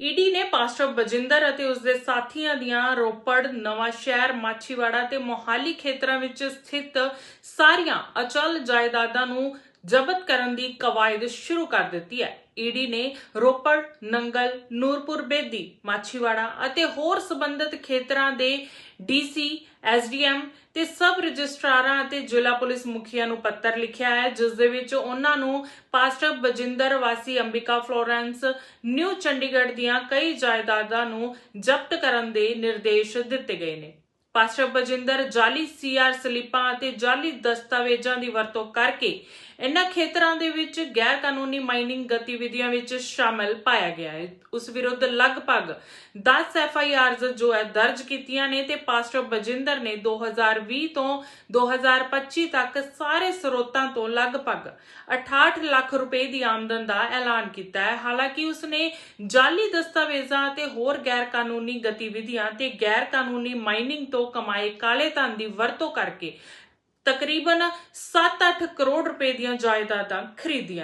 ED ਨੇ pastor Bajinder ਅਤੇ ਉਸ ਦੇ ਸਾਥੀਆਂ ਦੀਆਂ ਰੋਪੜ ਨਵਾਂ ਸ਼ਹਿਰ ਮਾਛੀਵਾੜਾ ਤੇ ਮੋਹਾਲੀ ਖੇਤਰਾਂ ਵਿੱਚ ਸਥਿਤ ਸਾਰੀਆਂ ਅਚਲ ਜਾਇਦਾਦਾਂ ਨੂੰ ਜ਼ਬਤ ਕਰਨ ਦੀ ਕਵਾਇਦ ਸ਼ੁਰੂ ਕਰ ਦਿੱਤੀ ਹੈ। ਈਡੀ ਨੇ ਰੋਪੜ, ਨੰਗਲ, ਨੂਰਪੁਰ, ਬੇਦੀ, ਮਾਛੀਵਾੜਾ ਅਤੇ ਹੋਰ ਸਬੰਧਤ ਖੇਤਰਾਂ ਦੇ ਡੀਸੀ ਐਸਡੀਐਮ ਤੇ ਸਬ ਰਜਿਸਟਰਾਰਾਂ ਅਤੇ ਜ਼ਿਲ੍ਹਾ ਪੁਲਿਸ ਮੁਖੀਆਂ ਨੂੰ ਪੱਤਰ ਲਿਖਿਆ ਹੈ, ਜਿਸ ਦੇ ਵਿੱਚ ਉਹਨਾਂ ਨੂੰ ਪਾਸਟਰ ਬਜਿੰਦਰ ਵਾਸੀ ਅੰਬਿਕਾ ਫਲੋਰੈਂਸ, ਨਿਊ ਚੰਡੀਗੜ੍ਹ ਦੀਆਂ ਕਈ ਜਾਇਦਾਦਾਂ ਨੂੰ ਜ਼ਬਤ ਕਰਨ ਦੇ ਨਿਰਦੇਸ਼ ਦਿੱਤੇ ਗਏ ਨੇ। ਪਾਸਟਰ ਬਜਿੰਦਰ ਜਾਲੀ ਸੀਆਰ ਸਲਿੱਪਾਂ ਅਤੇ ਜਾਲੀ ਦਸਤਾਵੇਜ਼ਾਂ ਦੀ ਵਰਤੋਂ ਕਰਕੇ ਇਨ੍ਹਾਂ ਖੇਤਰਾਂ ਦੇ ਵਿੱਚ ਗੈਰ ਕਾਨੂੰਨੀ ਮਾਈਨਿੰਗ ਗਤੀਵਿਧੀਆਂ ਵਿੱਚ ਸ਼ਾਮਲ ਪਾਇਆ ਗਿਆ ਹੈ। ਉਸ ਵਿਰੁੱਧ ਲਗਭਗ 10 ਐਫਆਈਆਰਜ਼ ਜੋ ਹੈ ਦਰਜ ਕੀਤੀਆਂ ਨੇ ਤੇ ਪਾਸਟਰ ਬਜਿੰਦਰ ਨੇ 2020 ਤੋਂ 2025 ਤੱਕ ਸਾਰੇ ਸਰੋਤਾਂ ਤੋਂ ਲਗਭਗ 68 ਲੱਖ ਰੁਪਏ ਦੀ ਆਮਦਨ ਦਾ ਐਲਾਨ ਕੀਤਾ ਹੈ। ਹਾਲਾਂਕਿ ਉਸ ਨੇ ਜਾਲੀ ਦਸਤਾਵੇਜ਼ਾਂ ਅਤੇ ਹੋਰ ਗੈਰ ਕਾਨੂੰਨੀ ਗਤੀਵਿਧੀਆਂ ਤੇ ਗੈਰ ਕਾਨੂੰਨੀ ਮਾਈਨਿੰਗ ਤੋਂ ਤੋਂ ਕਮਾਏ ਕਾਲੇ ਧਨ ਦੀ ਵਰਤੋਂ ਕਰਕੇ ਤਕਰੀਬਨ 7-8 ਕਰੋੜ ਰੁਪਏ ਦੀਆਂ ਜਾਇਦਾਦਾਂ ਖਰੀਦੀਆਂ